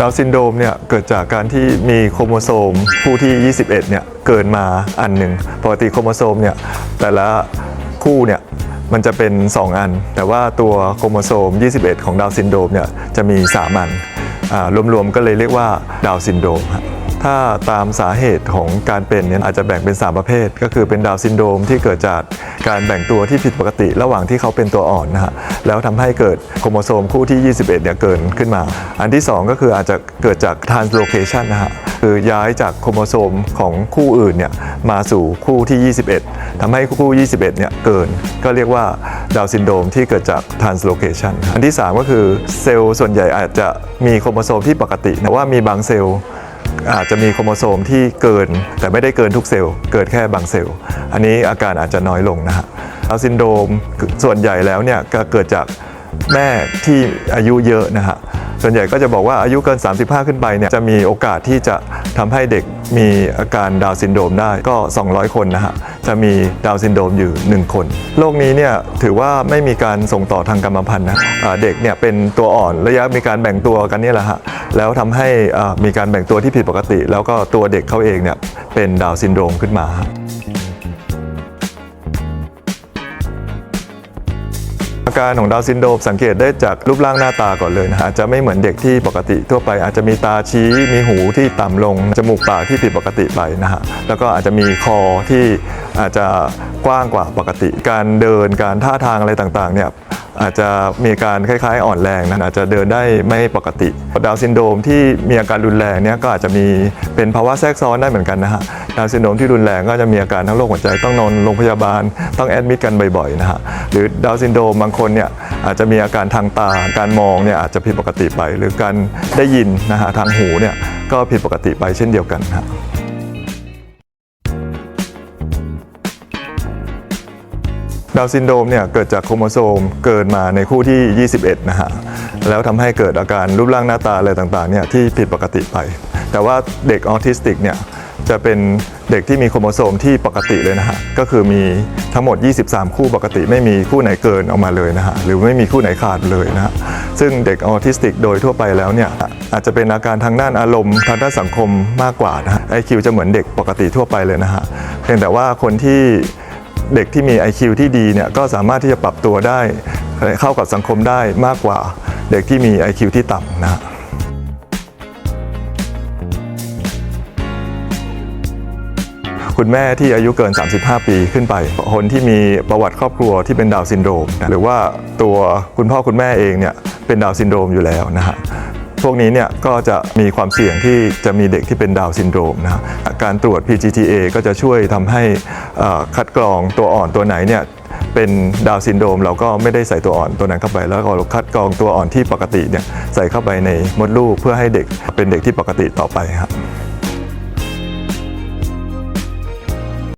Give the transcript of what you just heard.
ดาวซินโดมเนี่ยเกิดจากการที่มีโครโมโซมคู่ที่ 21 เนี่ยเกินมาอันหนึ่งปกติโครโมโซมเนี่ยแต่ละคู่เนี่ยมันจะเป็น 2 อัน แต่ว่าตัวโครโมโซม 21 ของดาวซินโดมเนี่ยจะมี 3 อันอรวมๆก็เลยเรียกว่าดาวซินโดรมฮะ ถ้าตามสาเหตุของการเป็นเนี่ยอาจจะแบ่งเป็น 3 ประเภท ก็คือเป็นดาวซินโดรมที่เกิดจากการแบ่งตัวที่ผิดปกติระหว่างที่เขาเป็นตัวอ่อนนะฮะแล้วทำให้เกิดโครโมโซมคู่ที่ 21เนี่ยเกินขึ้นมา อันที่ 2 ก็คืออาจจะเกิดจาก translocation นะฮะคือย้ายจากโครโมโซมของคู่อื่นเนี่ยมาสู่คู่ที่ 21ทำให้คู่ 21เนี่ยเกิน ก็เรียกว่าดาวซินโดรมที่เกิดจาก translocation อันที่ 3 ก็คือเซลล์ส่วนใหญ่อาจจะมีโครโมโซมที่ปกติแต่ว่ามีบางเซลล์ อาจจะมีโครโมโซมที่เกิน แต่ไม่ได้เกินทุกเซลล์ เกิดแค่บางเซลล์ อันนี้อาการอาจจะน้อยลงนะฮะดาวซินโดมส่วนใหญ่แล้วเนี่ยก็เกิดจาก แม่ที่อายุเยอะนะฮะส่วนใหญ่ก็จะบอกว่าอายุเกิน 35 ขึ้นไปเนี่ยจะมีโอกาสที่จะทำให้เด็กมีอาการดาวซินโดรมได้ก็ 200 คนนะฮะจะมีดาวซินโดรมอยู่ 1 คนโรคนี้เนี่ยถือว่าไม่มีการส่งต่อทางกรรมพันธุ์นะอ่าเด็กเนี่ยเป็นตัวอ่อนระยะมีการแบ่งตัวกันนี่แหละฮะแล้วทำให้มีการแบ่งตัวที่ผิดปกติ แล้วก็ตัวเด็กเขาเองเนี่ยเป็นดาวซินโดรมขึ้นมา อาการของดาวซินโดรมสังเกตได้จากรูปร่างหน้าตาก่อนเลยนะฮะจะไม่เหมือนเด็กที่ปกติทั่วไป อาจจะมีตาชี้มีหูที่ต่ำลง จมูกปากที่ผิดปกติไปนะฮะแล้วก็อาจจะมีคอที่อาจจะกว้างกว่าปกติ การเดินการท่าทางอะไรต่างๆเนี่ย อาจจะมีการคล้ายๆ อ่อนแรงนะอาจจะเดินได้ไม่ปกติดาวซินโดรมที่มีอาการรุนแรงเนี่ยก็อาจจะมีเป็นภาวะแทรกซ้อนได้เหมือนกันนะฮะดาวซินโดรมที่รุนแรงก็จะมีอาการทั้งโรคหัวใจต้องนอนโรงพยาบาลต้องแอดมิดกันบ่อยๆนะฮะหรือดาวซินโดรมบางคนเนี่ยอาจจะมีอาการทางตาการมองเนี่ยอาจจะผิดปกติไป หรือการได้ยินนะฮะทางหูเนี่ยก็ผิดปกติไปเช่นเดียวกันฮะ ดาวซินโดมเนี่ยเกิดจากโครโมโซมเกินมาในคู่ที่ 21 นะฮะ แล้วทำให้เกิดอาการรูปร่างหน้าตาอะไรต่างๆเนี่ยที่ผิดปกติไป แต่ว่าเด็กออทิสติกเนี่ยจะเป็นเด็กที่มีโครโมโซมที่ปกติเลยนะฮะ ก็คือมีทั้งหมด 23 คู่ปกติ ไม่มีคู่ไหนเกินออกมาเลยนะฮะ หรือไม่มีคู่ไหนขาดเลยนะฮะ ซึ่งเด็กออทิสติกโดยทั่วไปแล้วเนี่ยอาจจะเป็นอาการทางด้านอารมณ์ทางด้านสังคมมากกว่านะฮะ IQ จะเหมือนเด็กปกติทั่วไปเลยนะฮะ เพียงแต่ว่าคนที่ เด็กที่มี IQ ที่ดีเนี่ยก็สามารถที่จะปรับตัวได้เข้ากับสังคมได้มากกว่าเด็กที่มี IQ ที่ต่ำนะคุณแม่ที่อายุเกิน 35 ปีขึ้นไป คนที่มีประวัติครอบครัวที่เป็นดาวซินโดรม หรือว่าตัวคุณพ่อคุณแม่เองเนี่ยเป็นดาวซินโดรมอยู่แล้วนะฮะ พวกนี้เนี่ยก็จะมีความเสี่ยงที่จะมีเด็กที่เป็นดาวซินโดรมนะการตรวจ PGTA ก็จะช่วยทำให้คัดกรองตัวอ่อนตัวไหนเนี่ยเป็นดาวซินโดรมเราก็ไม่ได้ใส่ตัวอ่อนตัวนั้นเข้าไป แล้วก็คัดกรองตัวอ่อนที่ปกติเนี่ยใส่เข้าไปในมดลูกเพื่อให้เด็กเป็นเด็กที่ปกติต่อไปครับ